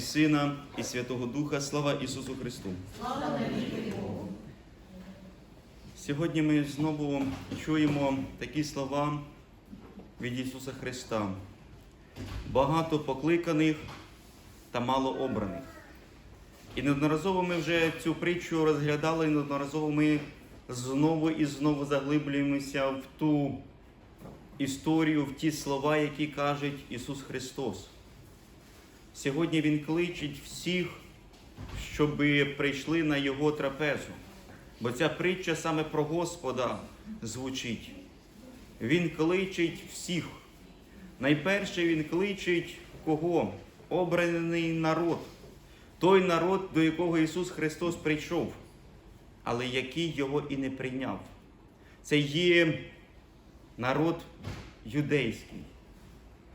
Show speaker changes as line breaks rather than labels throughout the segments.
Сина і Святого Духа, слава Ісусу Христу. Сьогодні ми знову чуємо такі слова від Ісуса Христа. Багато покликаних та мало обраних. І неодноразово ми вже цю притчу розглядали, і неодноразово ми знову і знову заглиблюємося в ту історію, в ті слова, які каже Ісус Христос. Сьогодні Він кличить всіх, щоб прийшли на Його трапезу. Бо ця притча саме про Господа звучить. Він кличить всіх. Найперше Він кличить кого? Обраний народ. Той народ, до якого Ісус Христос прийшов, але який його і не прийняв. Це є народ юдейський,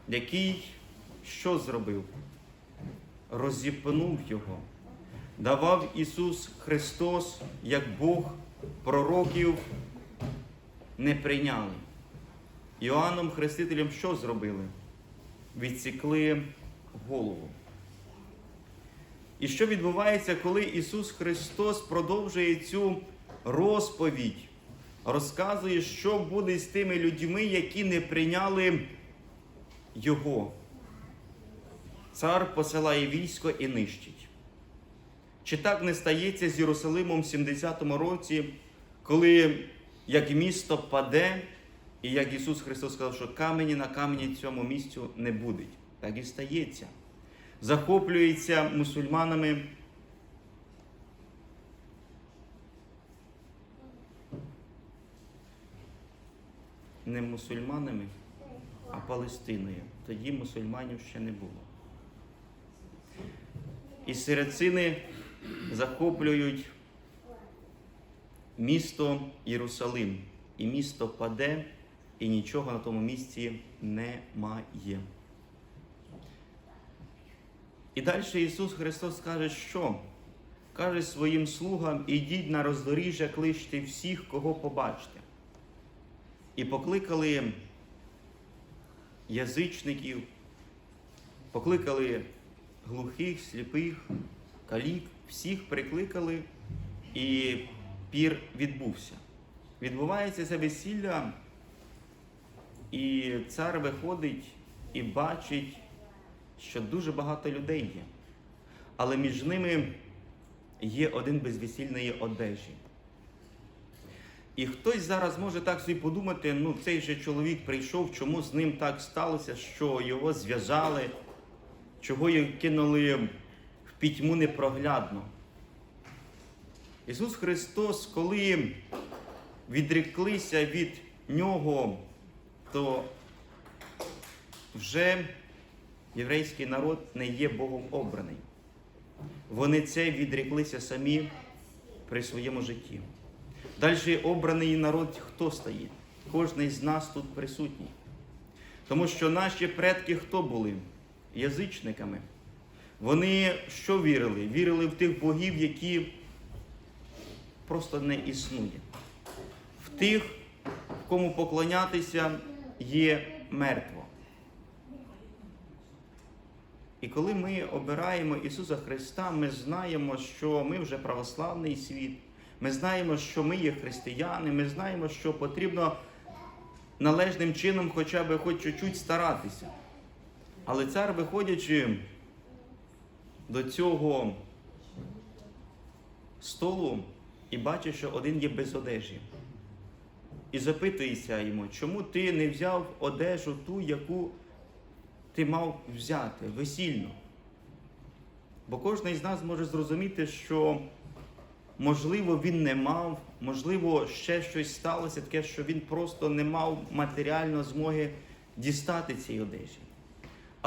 який що зробив? Розіпнув його, давав Ісус Христос, як Бог пророків не прийняли. Іоанном Хрестителем що зробили? Відсікли голову. І що відбувається, коли Ісус Христос продовжує цю розповідь, розказує, що буде з тими людьми, які не прийняли Його. Цар посилає військо і нищить. Чи так не стається з Єрусалимом в 70-му році, коли як місто паде, і як Ісус Христос сказав, що камені на камені цьому місцю не будуть. Так і стається. Захоплюється мусульманами. Не мусульманами, а Палестиною. Тоді мусульманів ще не було. І сирацини захоплюють місто Єрусалим. І місто паде, і нічого на тому місці немає. І далі Ісус Христос каже, що? Каже своїм слугам, ідіть на роздоріжжя, кличте всіх, кого побачите. І покликали язичників, покликали глухих, сліпих, калік, всіх прикликали, і пір відбувся. Відбувається це весілля, і цар виходить і бачить, що дуже багато людей є. Але між ними є один без весільної одежі. І хтось зараз може так собі подумати, ну цей же чоловік прийшов, чому з ним так сталося, що його зв'язали, чого його кинули в пітьму непроглядно. Ісус Христос, коли відреклися від Нього, то вже єврейський народ не є Богом обраний. Вони це відреклися самі при своєму житті. Далі обраний народ хто стоїть? Кожний з нас тут присутній. Тому що наші предки хто були? Язичниками. Вони що вірили? Вірили в тих богів, які просто не існує. В тих, кому поклонятися, є мертво. І коли ми обираємо Ісуса Христа, ми знаємо, що ми вже православний світ, ми знаємо, що ми є християни, ми знаємо, що потрібно належним чином хоча б хоч чуть-чуть старатися. Але цар, виходячи до цього столу і бачить, що один є без одежі. І запитується йому, чому ти не взяв одежу ту, яку ти мав взяти весільно. Бо кожен з нас може зрозуміти, що, можливо, він не мав, можливо, ще щось сталося, таке, що він просто не мав матеріально змоги дістати цієї одежі.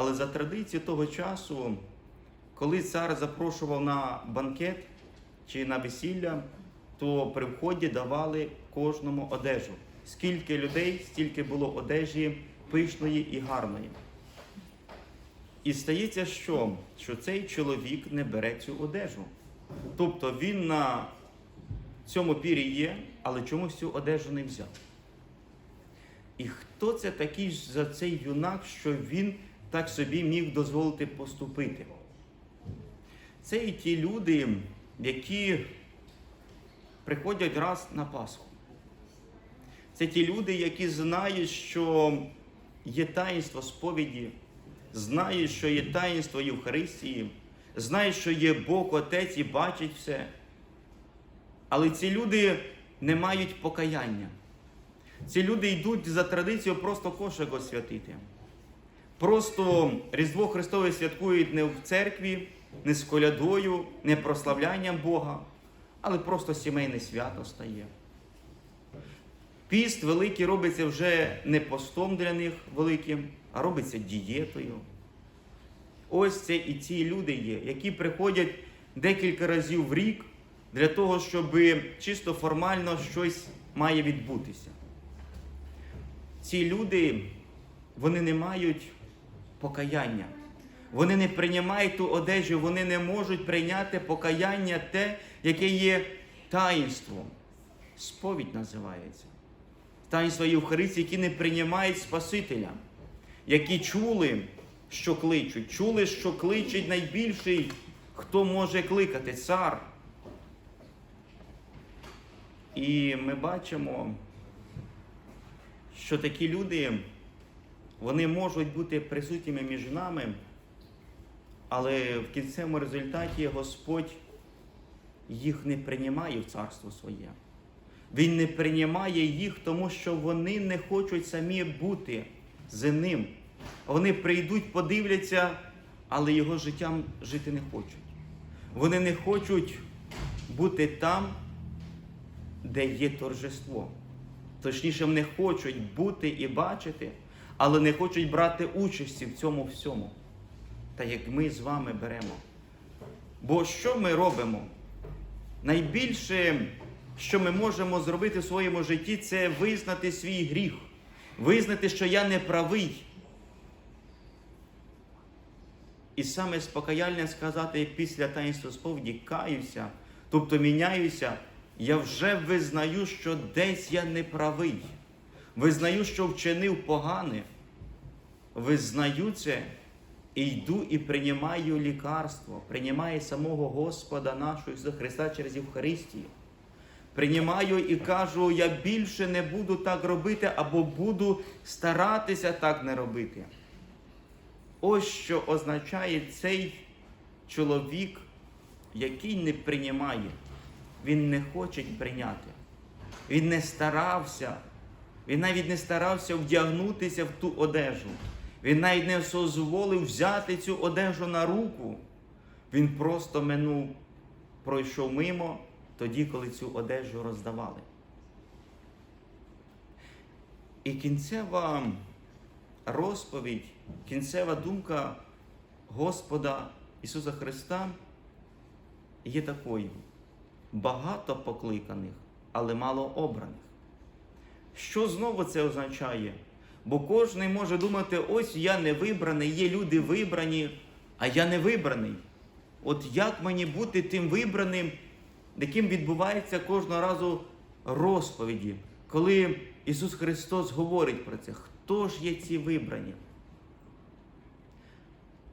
Але за традицією того часу, коли цар запрошував на банкет чи на весілля, то при вході давали кожному одежу. Скільки людей, стільки було одежі пишної і гарної. І стається, що? що цей чоловік не бере цю одежу. Тобто він на цьому пірі є, але чомусь цю одежу не взяв. І хто це такий за цей юнак, що він так собі міг дозволити поступити? Це і ті люди, які приходять раз на Пасху. Це ті люди, які знають, що є таїнство сповіді, знають, що є таїнство Євхаристії, знають, що є Бог Отець і бачить все. Але ці люди не мають покаяння. Ці люди йдуть за традицією просто кошик освятити. Просто Різдво Христове святкують не в церкві, не з колядою, не прославлянням Бога, але просто сімейне свято стає. Піст великий робиться вже не постом для них великим, а робиться дієтою. Ось це і ці люди є, які приходять декілька разів в рік для того, щоб чисто формально щось має відбутися. Ці люди, вони не мають покаяння. Вони не приймають ту одежу, вони не можуть прийняти покаяння те, яке є таїнством. Сповідь називається. Таїнство Євхаристії, які не приймають Спасителя, які чули, що кличуть, чули, що кличуть найбільший, хто може кликати цар. І ми бачимо, що такі люди, вони можуть бути присутніми між нами, але в кінцевому результаті Господь їх не приймає в царство своє. Він не приймає їх, тому що вони не хочуть самі бути з ним. Вони прийдуть, подивляться, але його життям жити не хочуть. Вони не хочуть бути там, де є торжество. Точніше, вони хочуть бути і бачити, але не хочуть брати участі в цьому всьому. Та як ми з вами беремо. Бо що ми робимо? Найбільше, що ми можемо зробити в своєму житті, це визнати свій гріх, визнати, що я не правий. І саме спокаяльне сказати після таїнства сповіді каюся, тобто міняюся, я вже визнаю, що десь я не правий. Визнаю, що вчинив погане. Визнаю це і йду і приймаю лікарство, приймаю самого Господа нашого Ісуса Христа через Євхаристію. Приймаю і кажу, я більше не буду так робити або буду старатися так не робити. Ось що означає цей чоловік, який не приймає. Він не хоче прийняти. Він не старався. Він навіть не старався вдягнутися в ту одежу. Він навіть не дозволив взяти цю одежу на руку. Він просто минув, пройшов мимо тоді, коли цю одежу роздавали. І кінцева розповідь, кінцева думка Господа Ісуса Христа є такою: багато покликаних, але мало обраних. Що знову це означає? Бо кожен може думати, ось я не вибраний, є люди вибрані, а я не вибраний. От як мені бути тим вибраним, яким відбувається кожного разу розповіді, коли Ісус Христос говорить про це, хто ж є ці вибрані?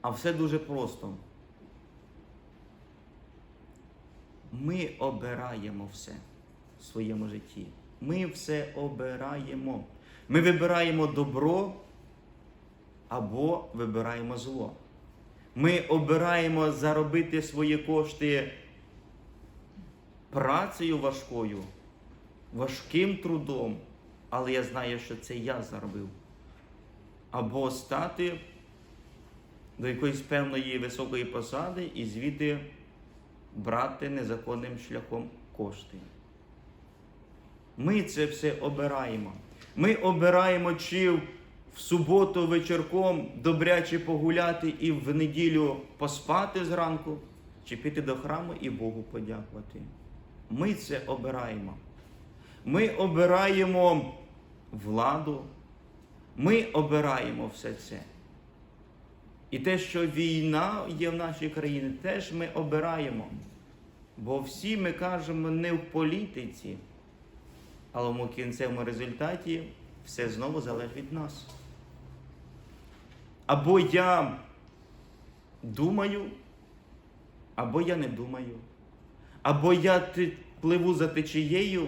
А все дуже просто. Ми обираємо все в своєму житті. Ми все обираємо. Ми вибираємо добро або вибираємо зло. Ми обираємо заробити свої кошти працею важкою, важким трудом, але я знаю, що це я заробив. Або стати до якоїсь певної високої посади і звідти брати незаконним шляхом кошти. Ми це все обираємо. Ми обираємо, чи в суботу вечірком добряче погуляти і в неділю поспати зранку, чи піти до храму і Богу подякувати. Ми це обираємо. Ми обираємо владу, ми обираємо все це. І те, що війна є в нашій країні, теж ми обираємо. Бо всі ми кажемо не в політиці, але в кінцевому результаті все знову залежить від нас. Або я думаю, або я не думаю, або я пливу за течією,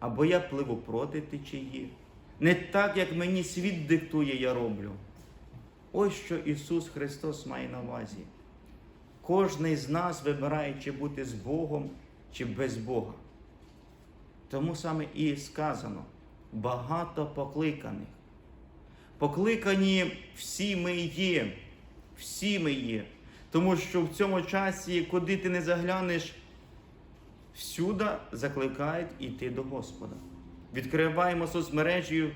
або я пливу проти течії. Не так, як мені світ диктує, я роблю. Ось що Ісус Христос має на увазі. Кожний з нас вибирає, чи бути з Богом, чи без Бога. Тому саме і сказано багато покликаних. Покликані всі ми є, всі ми є. Тому що в цьому часі, куди ти не заглянеш, всюди закликають йти до Господа. Відкриваємо соцмережі,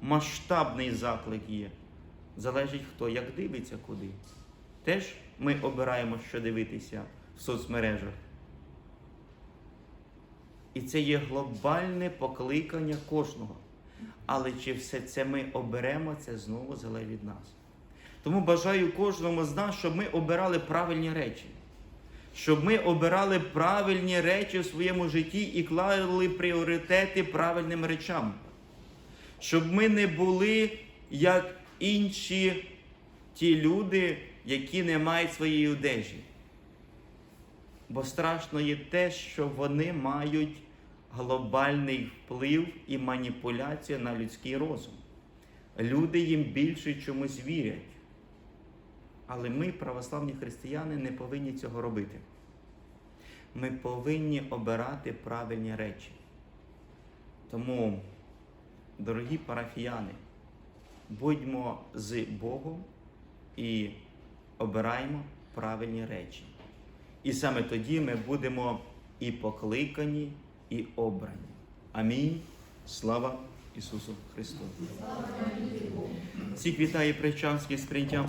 масштабний заклик є. Залежить хто як дивиться куди. Теж ми обираємо, що дивитися в соцмережах. І це є глобальне покликання кожного. Але чи все це ми оберемо, це знову залежить від нас. Тому бажаю кожному з нас, щоб ми обирали правильні речі, щоб ми обирали правильні речі в своєму житті і клали пріоритети правильним речам. Щоб ми не були як інші ті люди, які не мають своєї одежі. Бо страшно є те, що вони мають глобальний вплив і маніпуляцію на людський розум. Люди їм більше чомусь вірять. Але ми, православні християни, не повинні цього робити. Ми повинні обирати правильні речі. Тому, дорогі парафіяни, будьмо з Богом і обираємо правильні речі. І саме тоді ми будемо і покликані, і обрані. Амінь. Слава Ісусу Христу! Всіх вітає Пречанський з прийняттям